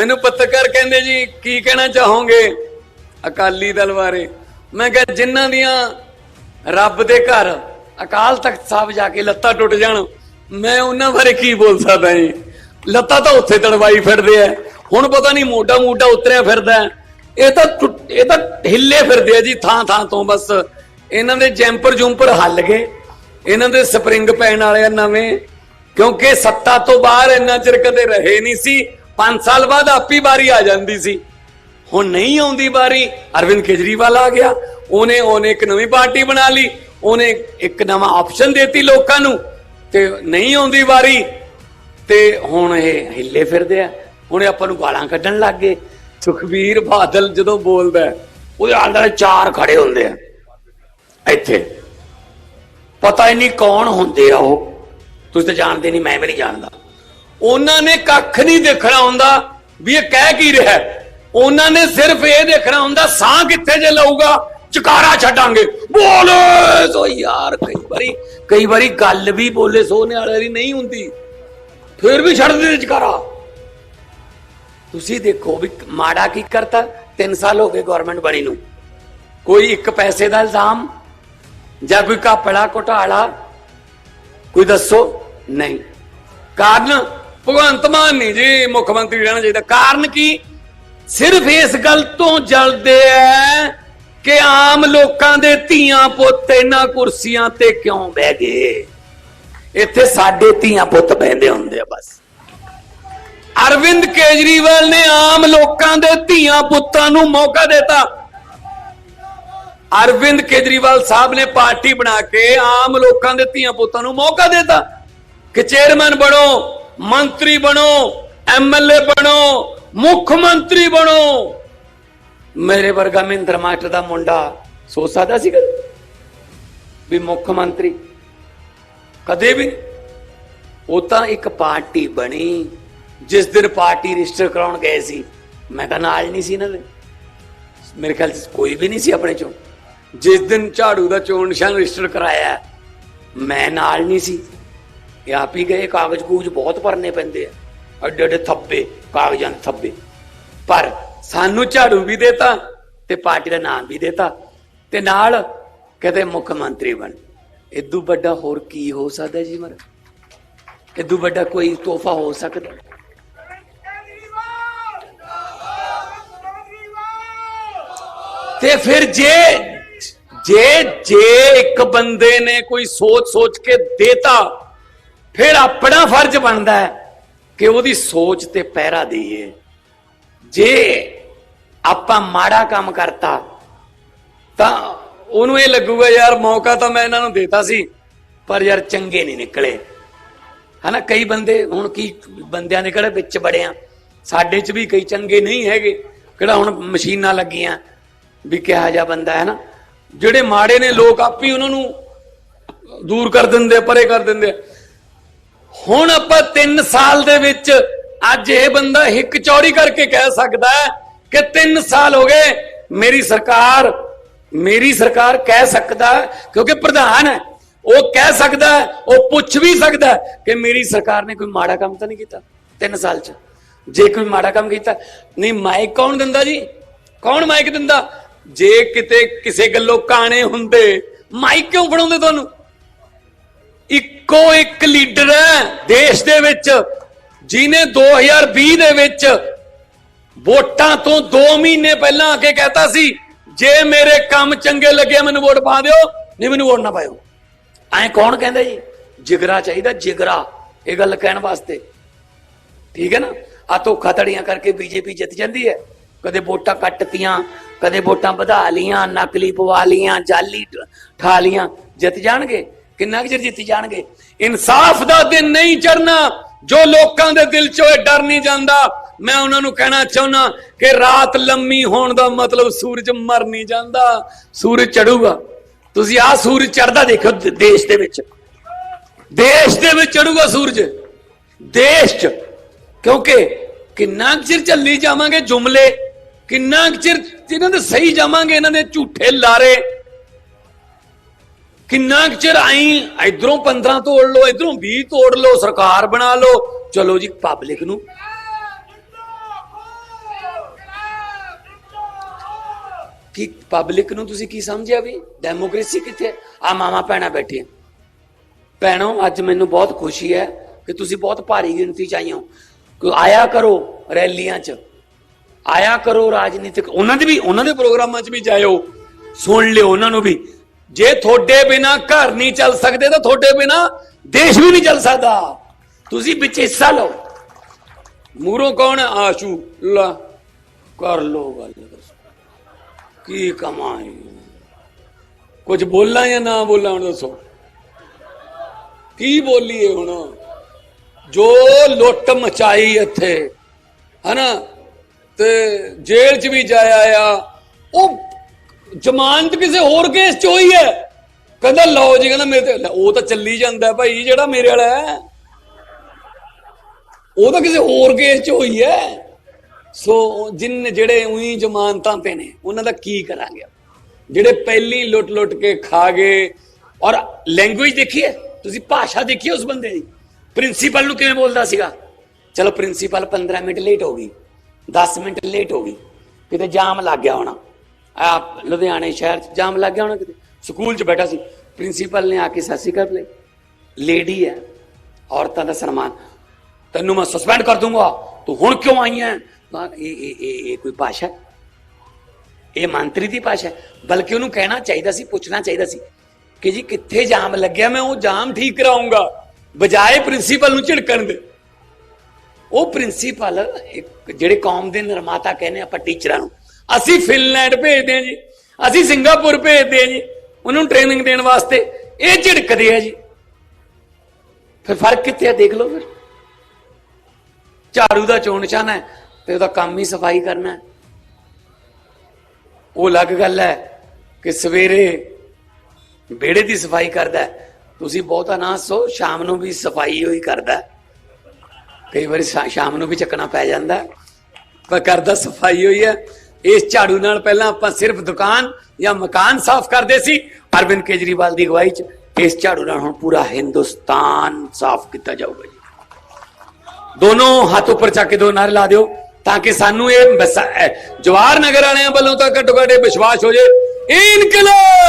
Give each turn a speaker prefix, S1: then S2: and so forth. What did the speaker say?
S1: ਮੈਨੂੰ ਪੱਤਰਕਾਰ ਕਹਿੰਦੇ ਜੀ, ਕੀ ਕਹਿਣਾ ਚਾਹੋਗੇ ਅਕਾਲੀ ਦਲ ਬਾਰੇ? ਮੈਂ ਕਿਹਾ, ਜਿਨ੍ਹਾਂ ਦੀਆਂ ਰੱਬ ਦੇ ਘਰ ਅਕਾਲ ਤਖਤ ਸਾਹਿਬ ਜਾ ਕੇ ਲੱਤਾਂ ਟੁੱਟ ਜਾਣ, ਮੈਂ ਉਹਨਾਂ ਬਾਰੇ ਕੀ ਬੋਲ ਸਕਦਾ ਜੀ? ਲੱਤਾਂ ਤਾਂ ਉੱਥੇ ਤੜਵਾਈ ਫਿਰਦੇ ਆ। ਹੁਣ ਪਤਾ ਨਹੀਂ ਮੋਢਾ ਮੋਢਾ ਉਤਰਿਆ ਫਿਰਦਾ ਇਹ ਤਾਂ ਟੁੱਟ- ਇਹ ਤਾਂ ਹਿੱਲੇ ਫਿਰਦੇ ਆ ਜੀ, ਥਾਂ ਥਾਂ ਤੋਂ ਬਸ। ਇਹਨਾਂ ਦੇ ਜੈਂਪਰ ਜੂੰਪਰ ਹੱਲ ਗਏ। ਇਹਨਾਂ ਦੇ ਸਪਰਿੰਗ ਪੈਣ ਵਾਲੇ ਆ ਨਵੇਂ, ਕਿਉਂਕਿ ਸੱਤਾ ਤੋਂ ਬਾਹਰ ਇੰਨਾ ਚਿਰ ਕਦੇ ਰਹੇ ਨਹੀਂ ਸੀ। 5 ਸਾਲ ਬਾਅਦ ਆਪੀ ਵਾਰੀ ਆ ਜਾਂਦੀ ਸੀ। ਹੁਣ ਨਹੀਂ ਆਉਂਦੀ ਵਾਰੀ। ਅਰਵਿੰਦ ਕੇਜਰੀਵਾਲ ਆ ਗਿਆ। ਉਹਨੇ ਉਹਨੇ ਇੱਕ ਨਵੀਂ ਪਾਰਟੀ ਬਣਾ ਲਈ। ਉਹਨੇ ਇੱਕ ਨਵਾਂ ਆਪਸ਼ਨ ਦੇਤੀ ਲੋਕਾਂ ਨੂੰ। ਤੇ ਨਹੀਂ ਆਉਂਦੀ ਵਾਰੀ। ਤੇ ਹੁਣ ਇਹ ਹਿੱਲੇ ਫਿਰਦੇ ਆ। ਹੁਣ ਇਹ ਆਪਾਂ ਨੂੰ ਗਾਲਾਂ ਕੱਢਣ ਲੱਗ ਗਏ। ਸੁਖਬੀਰ ਬਾਦਲ ਜਦੋਂ ਬੋਲਦਾ ਉਹਦੇ ਆਲੇ ਚਾਰ ਖੜੇ ਹੁੰਦੇ ਆ। ਇੱਥੇ। ਪਤਾ ਹੀ ਨਹੀਂ ਕੌਣ ਹੁੰਦੇ ਆ ਉਹ। ਤੁਸੀਂ ਤਾਂ ਜਾਣਦੇ ਨਹੀਂ, ਮੈਂ ਵੀ ਨਹੀਂ ਜਾਣਦਾ। ਉਹਨਾਂ ਨੇ ਕੱਖ ਨਹੀਂ ਦੇਖਣਾ ਹੁੰਦਾ ਵੀ ਇਹ ਕਹਿ ਕੀ ਰਿਹਾ ਉਹਨਾਂ ਨੇ ਸਿਰਫ ਇਹ ਦੇਖਣਾ ਹੁੰਦਾ, ਸਾਹ ਕਿੱਥੇ ਜੇ ਲਊਗਾ? ਚਕਾਰਾ ਛੱਡਾਂਗੇ। ਬੋਲੇ ਸੋ ਯਾਰ, ਕਈ ਵਾਰੀ ਕਈ ਵਾਰੀ ਗੱਲ ਵੀ ਬੋਲੇ ਸੋਨੇ ਵਾਲੇ ਦੀ ਨਹੀਂ ਹੁੰਦੀ। ਫਿਰ ਵੀ ਛੱਡ ਦਿੰਦੇ ਚਕਾਰਾ। ਤੁਸੀਂ ਦੇਖੋ ਵੀ ਮਾੜਾ ਕੀ ਕਰਤਾ? 3 ਸਾਲ ਹੋ ਗਏ ਗਵਰਨਮੈਂਟ ਬਣੀ ਨੂੰ। ਕੋਈ ਇੱਕ ਪੈਸੇ ਦਾ ਇਲਜ਼ਾਮ? ਜਾਂ ਕੋਈ ਕਾਪੜਾ ਘੁਟਾਲਾ? ਕੋਈ ਦੱਸੋ? ਨਹੀਂ। ਕਾਰਨ ਭਗਵੰਤ ਮਾਨ ਨਹੀਂ ਜੀ, ਮੁੱਖ ਮੰਤਰੀ ਰਹਿਣਾ ਚਾਹੀਦਾ। ਕਾਰਨ ਕੀ? ਸਿਰਫ ਇਸ ਗੱਲ ਤੋਂ ਜਲਦੇ ਐ ਕਿ ਆਮ ਲੋਕਾਂ ਦੇ ਧੀਆਂ ਪੁੱਤ ਇਹਨਾਂ ਕੁਰਸੀਆਂ ਤੇ ਕਿਉਂ ਬਹਿ ਗਏ? ਇੱਥੇ ਸਾਡੇ ਧੀਆਂ ਪੁੱਤ ਬਹਿੰਦੇ ਹੁੰਦੇ ਆ ਬਸ। ਅਰਵਿੰਦ ਕੇਜਰੀਵਾਲ ਨੇ ਆਮ ਲੋਕਾਂ ਦੇ ਧੀਆਂ ਪੁੱਤਾਂ ਨੂੰ ਮੌਕਾ ਦਿੱਤਾ। ਅਰਵਿੰਦ ਕੇਜਰੀਵਾਲ ਸਾਹਿਬ ਨੇ ਪਾਰਟੀ ਬਣਾ ਕੇ ਆਮ ਲੋਕਾਂ ਦੇ ਧੀਆਂ ਪੁੱਤਾਂ ਨੂੰ ਮੌਕਾ ਦਿੱਤਾ। ਕਿ ਚੇਅਰਮੈਨ ਬਣੋ। ਮੰਤਰੀ ਬਣੋ ਐਮਐਲਏ ਬਣੋ, ਮੁੱਖ ਮੰਤਰੀ ਬਣੋ। ਮੇਰੇ ਵਰਗਾ ਮਹਿੰਦਰ ਮਾਸਟਰ ਦਾ ਮੁੰਡਾ ਸੋਚ ਸਕਦਾ ਸੀ ਕਦੇ? ਵੀ ਮੁੱਖ ਮੰਤਰੀ ਕਦੇ ਵੀ ਨਹੀਂ। ਉਹ ਤਾਂ ਇੱਕ ਪਾਰਟੀ ਬਣੀ, ਜਿਸ ਦਿਨ ਪਾਰਟੀ ਰਜਿਸਟਰ ਕਰਾਉਣ ਗਏ ਸੀ। ਮੈਂ ਤਾਂ ਨਾਲ ਨਹੀਂ ਸੀ ਇਹਨਾਂ ਦੇ। ਮੇਰੇ ਖਿਆਲ ਕੋਈ ਵੀ ਨਹੀਂ ਸੀ ਆਪਣੇ ਚੋਂ। ਜਿਸ ਦਿਨ ਝਾੜੂ ਦਾ ਚੋਣ ਨਿਸ਼ਾਨ ਰਜਿਸਟਰ ਕਰਾਇਆ, ਮੈਂ ਨਾਲ ਨਹੀਂ ਸੀ। ਇਹ ਆਪ ਹੀ ਗਏ, ਕਾਗਜ਼ ਕੂਜ ਬਹੁਤ ਭਰਨੇ ਪੈਂਦੇ ਆ। ਅੱਡੇ ਅੱਡੇ ਥੱਬੇ, ਕਾਗਜ਼ਾਂ ਦੇ ਥੱਬੇ। ਪਰ ਸਾਨੂੰ ਝਾੜੂ ਵੀ ਦੇਤਾ ਤੇ ਪਾਰਟੀ ਦਾ ਨਾਮ ਵੀ ਦੇਤਾ ਤੇ ਨਾਲ ਕਹਿੰਦੇ ਮੁੱਖ ਮੰਤਰੀ ਬਣ। ਇਦੋਂ ਵੱਡਾ ਹੋਰ ਕੀ ਹੋ ਸਕਦਾ ਜੀ ਮਰ ਇਦੋਂ ਵੱਡਾ ਕੋਈ ਤੋਹਫਾ ਹੋ ਸਕਦਾ? ਤੇ ਫਿਰ ਜੇ ਜੇ ਜੇ ਇੱਕ ਬੰਦੇ ਨੇ ਕੋਈ ਸੋਚ ਸੋਚ ਕੇ ਦੇਤਾ ਫਿਰ ਆਪਣਾ ਫਰਜ਼ ਬਣਦਾ ਹੈ ਕਿ ਉਹਦੀ ਸੋਚ ਤੇ ਪਹਿਰਾ ਦੇਈਏ। ਜੇ ਆਪਾਂ ਮਾੜਾ ਕੰਮ ਕਰਤਾ, ਤਾਂ ਉਹਨੂੰ ਇਹ ਲੱਗੂਗਾ, ਯਾਰ ਮੌਕਾ ਤਾਂ ਮੈਂ ਇਹਨਾਂ ਨੂੰ ਦੇਤਾ ਸੀ, ਪਰ ਯਾਰ ਚੰਗੇ ਨਹੀਂ ਨਿਕਲੇ। ਹਨਾ, ਕਈ ਬੰਦੇ ਹੁਣ ਕੀ ਬੰਦਿਆਂ ਦੇ ਕਿਹੜੇ ਵਿੱਚ ਬੜੇ ਆ ਸਾਡੇ 'ਚ ਵੀ ਕਈ ਚੰਗੇ ਨਹੀਂ ਹੈਗੇ, ਕਿਹੜਾ ਹੁਣ ਮਸ਼ੀਨਾਂ ਲੱਗੀਆਂ ਵੀ ਕਿਹਾ ਜਾ ਬੰਦਾ ਹੈ ਨਾ ਜਿਹੜੇ ਮਾੜੇ ਨੇ, ਲੋਕ ਆਪੀ ਉਹਨਾਂ ਨੂੰ ਦੂਰ ਕਰ ਦਿੰਦੇ ਪਰੇ ਕਰ ਦਿੰਦੇ ਹੁਣ ਆਪਾਂ 3 ਸਾਲ ਦੇ ਵਿੱਚ ਅੱਜ ਇਹ ਬੰਦਾ ਹਿੱਕ ਚੌੜੀ ਕਰਕੇ ਕਹਿ ਸਕਦਾ ਹੈ ਕਿ 3 ਸਾਲ ਹੋ ਗਏ, ਮੇਰੀ ਸਰਕਾਰ ਮੇਰੀ ਸਰਕਾਰ ਕਹਿ ਸਕਦਾ ਕਿਉਂਕਿ ਪ੍ਰਧਾਨ ਹੈ, ਉਹ ਕਹਿ ਸਕਦਾ ਉਹ ਪੁੱਛ ਵੀ ਸਕਦਾ ਕਿ ਮੇਰੀ ਸਰਕਾਰ ਨੇ ਕੋਈ ਮਾੜਾ ਕੰਮ ਤਾਂ ਨਹੀਂ ਕੀਤਾ 3 ਸਾਲ ਚ? ਜੇ ਕੋਈ ਮਾੜਾ ਕੰਮ ਕੀਤਾ, ਨਹੀਂ, ਮਾਈਕ ਕੌਣ ਦਿੰਦਾ ਜੀ? ਕੌਣ ਮਾਈਕ ਦਿੰਦਾ? ਜੇ ਕਿਤੇ ਕਿਸੇ ਗੱਲੋਂ ਕਾਣੇ ਹੁੰਦੇ, ਮਾਈਕ ਕਿਉਂ ਫੜਾਉਂਦੇ ਤੁਹਾਨੂੰ? ਇੱਕੋ ਇੱਕ ਲੀਡਰ ਹੈ ਦੇਸ਼ ਦੇ ਵਿੱਚ ਜਿਨੇ 2020 ਦੇ ਵਿੱਚ ਵੋਟਾਂ ਤੋਂ 2 ਮਹੀਨੇ ਪਹਿਲਾਂ ਆ ਕੇ ਕਹਤਾ ਸੀ, ਜੇ ਮੇਰੇ ਕੰਮ ਚੰਗੇ ਲੱਗੇ ਮੈਨੂੰ ਵੋਟ ਪਾ ਦਿਓ, ਨਹੀਂ ਮੈਨੂੰ ਵੋਟ ਨਾ ਪਾਇਓ। ਐ ਕੌਣ ਕਹਿੰਦਾ ਜੀ? ਜਿਗਰਾ ਚਾਹੀਦਾ, ਜਿਗਰਾ, ਇਹ ਗੱਲ ਕਹਿਣ ਵਾਸਤੇ। ਠੀਕ ਹੈ ਨਾ? ਆ ਧੋਖਾ ਧੜੀਆਂ ਕਰਕੇ ਬੀਜੇਪੀ ਜਿੱਤ ਜਾਂਦੀ ਹੈ। ਕਦੇ ਵੋਟਾਂ ਕੱਟਤੀਆਂ ਕਦੇ ਵੋਟਾਂ ਵਧਾ ਲੀਆਂ ਨਕਲੀ ਪਵਾ ਲੀਆਂ ਜਾਲੀ ਠਾ ਲੀਆਂ ਜਿੱਤ ਜਾਣਗੇ। ਕਿੰਨਾ ਕੁ ਚਿਰ ਜਿੱਤੀ ਜਾਣਗੇ? ਇਨਸਾਫ ਦਾ ਦਿਨ ਨਹੀਂ ਚੜਨਾ ਜੋ ਲੋਕਾਂ ਦੇ ਦਿਲ ਚੋਂ ਇਹ ਡਰ ਨਹੀਂ ਜਾਂਦਾ। ਮੈਂ ਉਹਨਾਂ ਨੂੰ ਕਹਿਣਾ ਚਾਹੁੰਦਾ ਕਿ ਰਾਤ ਲੰਮੀ ਹੋਣ ਦਾ ਮਤਲਬ ਸੂਰਜ ਮਰ ਨਹੀਂ ਜਾਂਦਾ, ਸੂਰਜ ਚੜੂਗਾ ਤੁਸੀਂ ਆਹ ਸੂਰਜ ਚੜਦਾ ਦੇਖੋ ਦੇਸ਼ ਦੇ ਵਿੱਚ। ਦੇਸ਼ ਦੇ ਵਿੱਚ ਚੜੂਗਾ ਸੂਰਜ। ਦੇਸ਼ ਚ। ਕਿਉਂਕਿ ਕਿੰਨਾ ਕੁ ਚਿਰ ਚੱਲੀ ਜਾਵਾਂਗੇ ਜੁਮਲੇ, ਕਿੰਨਾ ਕੁ ਚਿਰ ਇਹਨਾਂ ਦੇ ਸਹੀ ਜਾਵਾਂਗੇ, ਇਹਨਾਂ ਦੇ ਝੂਠੇ ਲਾਰੇ। ਕਿੰਨਾ ਚਿਰ ਆਈ, ਇਧਰੋਂ 15 ਤੋੜ ਲਓ, ਇਧਰੋਂ 20 ਤੋੜ ਲਓ, ਸਰਕਾਰ ਬਣਾ ਲਓ, ਚਲੋ ਜੀ ਪਬਲਿਕ ਨੂੰ। ਕਿ ਪਬਲਿਕ ਨੂੰ ਤੁਸੀਂ ਕੀ ਸਮਝਿਆ ਵੀ? ਡੈਮੋਕ੍ਰੇਸੀ ਕਿੱਥੇ ਆ ਮਾਮਾ ਪੈਣਾ ਬੈਠੇ ਭੈਣੋ, ਅੱਜ ਮੈਨੂੰ ਬਹੁਤ ਖੁਸ਼ੀ ਹੈ ਕਿ ਤੁਸੀਂ ਬਹੁਤ ਭਾਰੀ ਗਿਣਤੀ ਚ ਆਈਓ ਕਿ ਆਇਆ ਕਰੋ ਰੈਲੀਆਂ 'ਚ। ਆਇਆ ਕਰੋ ਰਾਜਨੀਤਿਕ। ਉਹਨਾਂ ਦੇ ਵੀ, ਉਹਨਾਂ ਦੇ ਪ੍ਰੋਗਰਾਮਾਂ 'ਚ ਵੀ ਜਾਇਓ। ਸੁਣ ਲਿਓ ਉਹਨਾਂ ਨੂੰ ਵੀ। ਜੇ ਤੁਹਾਡੇ ਬਿਨਾ ਘਰ ਨਹੀਂ ਚੱਲ ਸਕਦੇ ਤਾਂ ਤੁਹਾਡੇ ਬਿਨਾ ਦੇਸ਼ ਵੀ ਨਹੀਂ ਚੱਲ ਸਕਦਾ। ਤੁਸੀਂ ਵਿੱਚ ਹਿੱਸਾ ਲਓ। ਮੂਰੋਂ ਕੌਣ ਆਸ਼ੂ। ਲਾ, ਕਰ ਲੋ ਗੱਲ। ਕੀ ਕਮਾਈ ਕੁਝ ਬੋਲਾਂ ਜਾਂ ਨਾ ਬੋਲਾਂ, ਹੁਣ ਦੱਸੋ। ਕੀ ਬੋਲੀਏ ਹੁਣ? ਜੋ ਲੁੱਟ ਮਚਾਈ ਇੱਥੇ, ਹਨਾ? ਤੇ ਜੇਲ੍ਹ 'ਚ ਵੀ ਜਾਇਆ ਆ, ਉਹ ਜ਼ਮਾਨਤ ਕਿਸੇ ਹੋਰ ਕੇਸ 'ਚ ਹੋਈ ਹੈ। ਕਹਿੰਦਾ, ਲਓ ਜੀ, ਕਹਿੰਦਾ, ਮੇਰੇ ਤੇ ਉਹ ਤਾਂ ਚੱਲੀ ਜਾਂਦਾ ਭਾਈ, ਜਿਹੜਾ ਮੇਰੇ ਵਾਲਾ ਹੈ। ਉਹ ਤਾਂ ਕਿਸੇ ਹੋਰ ਕੇਸ 'ਚ ਹੋਈ ਹੈ। ਸੋ, ਜਿਨ, ਜਿਹੜੇ ਉਹੀ ਜ਼ਮਾਨਤਾਂ ਤੇ ਨੇ, ਉਹਨਾਂ ਦਾ ਕੀ ਕਰਾਂਗੇ ਜਿਹੜੇ ਪਹਿਲੀ ਲੁੱਟ ਲੁੱਟ ਕੇ ਖਾ ਗਏ, ਔਰ ਲੈਂਗੁਏਜ ਦੇਖੀਏ, ਤੁਸੀਂ ਭਾਸ਼ਾ ਦੇਖੀਏ ਉਸ ਬੰਦੇ ਦੀ। ਪ੍ਰਿੰਸੀਪਲ ਨੂੰ ਕਿਵੇਂ ਬੋਲਦਾ ਸੀਗਾ? ਚਲੋ ਪ੍ਰਿੰਸੀਪਲ 15 ਮਿੰਟ ਲੇਟ ਹੋ ਗਈ 10 ਮਿੰਟ ਲੇਟ ਹੋ ਗਈ, ਕਿਤੇ ਜਾਮ ਲੱਗ ਗਿਆ ਹੋਣਾ। ਆ ਲੁਧਿਆਣੇ ਸ਼ਹਿਰ 'ਚ ਜਾਮ ਲੱਗ ਗਿਆ ਹੋਣਾ ਕਿਤੇ? ਸਕੂਲ 'ਚ ਬੈਠਾ ਸੀ। ਪ੍ਰਿੰਸੀਪਲ ਨੇ ਆ ਕੇ ਸਤਿ ਸ਼੍ਰੀ ਅਕਾਲ ਲੇਡੀ ਹੈ ਔਰਤਾਂ ਦਾ ਸਨਮਾਨ। ਤੈਨੂੰ ਮੈਂ ਸਸਪੈਂਡ ਕਰ ਦੂੰਗਾ। ਤੂੰ ਹੁਣ ਕਿਉਂ ਆਈ ਹੈ ਇਹ ਇਹ ਇਹ ਕੋਈ ਭਾਸ਼ਾ ਇਹ ਮੰਤਰੀ ਦੀ ਭਾਸ਼ਾ ਬਲਕਿ ਉਹਨੂੰ ਕਹਿਣਾ ਚਾਹੀਦਾ ਸੀ, ਪੁੱਛਣਾ ਚਾਹੀਦਾ ਸੀ ਕਿ ਜੀ ਕਿੱਥੇ ਜਾਮ ਲੱਗਿਆ, ਮੈਂ ਉਹ ਜਾਮ ਠੀਕ ਕਰਾਉਂਗਾ ਬਜਾਏ ਪ੍ਰਿੰਸੀਪਲ ਨੂੰ ਝਿੜਕਣ ਦੇ। ਉਹ ਪ੍ਰਿੰਸੀਪਲ ਇੱਕ, ਜਿਹੜੇ ਕੌਮ ਦੇ ਨਿਰਮਾਤਾ ਕਹਿੰਦੇ ਆਪਾਂ ਟੀਚਰਾਂ ਨੂੰ ਅਸੀਂ ਫਿਨਲੈਂਡ ਭੇਜਦੇ ਹਾਂ ਜੀ। ਅਸੀਂ ਸਿੰਗਾਪੁਰ ਭੇਜਦੇ ਹਾਂ ਜੀ। ਉਹਨਾਂ ਨੂੰ ਟ੍ਰੇਨਿੰਗ ਦੇਣ ਵਾਸਤੇ ਇਹ ਝਿੜਕਦੇ ਆ ਜੀ। ਫਿਰ ਫ਼ਰਕ ਕਿੱਥੇ ਆ ਦੇਖ ਲਓ ਫਿਰ। ਝਾੜੂ ਦਾ ਚੋਣ ਨਿਸ਼ਾਨ ਹੈ ਤੇ ਉਹਦਾ ਕੰਮ ਹੀ ਸਫ਼ਾਈ ਕਰਨਾ ਹੈ। ਉਹ ਅਲੱਗ ਗੱਲ ਹੈ ਕਿ ਸਵੇਰੇ ਵਿਹੜੇ ਦੀ ਸਫ਼ਾਈ ਕਰਦਾ ਤੁਸੀਂ ਬਹੁਤਾ ਨਾ ਸੋ ਸ਼ਾਮ ਨੂੰ ਵੀ ਸਫ਼ਾਈ ਹੋਈ ਕਰਦਾ ਕਈ ਵਾਰੀ ਸ਼ਾ- ਸ਼ਾਮ ਨੂੰ ਵੀ ਚੱਕਣਾ ਪੈ ਜਾਂਦਾ ਹੈ। ਪਰ ਕਰਦਾ ਸਫ਼ਾਈ ਹੋਈ ਹੈ। ਇਸ ਝਾੜੂ ਨਾਲ ਪਹਿਲਾਂ ਆਪਾਂ ਸਿਰਫ ਦੁਕਾਨ ਜਾਂ ਮਕਾਨ ਸਾਫ਼ ਕਰਦੇ ਸੀ। ਅਰਵਿੰਦ ਕੇਜਰੀਵਾਲ ਦੀ ਅਗਵਾਈ 'ਚ ਇਸ ਝਾੜੂ ਨਾਲ ਹੁਣ ਪੂਰਾ ਹਿੰਦੁਸਤਾਨ ਸਾਫ਼ ਕੀਤਾ ਜਾਊਗਾ ਜੀ। ਦੋਨੋਂ ਹੱਥ ਉੱਪਰ ਚੱਕ ਕੇ ਦੋ ਨਾਰੇ ਲਾ ਦਿਓ ਤਾਂ ਕਿ ਸਾਨੂੰ ਇਹ ਵਿਸਾ- ਜਵਾਹਰ ਨਗਰ ਵਾਲਿਆਂ ਵੱਲੋਂ ਤਾਂ ਘੱਟੋ ਘੱਟ ਇਹ ਵਿਸ਼ਵਾਸ ਹੋ ਜੇ। ਇਨਕਲਾਬ!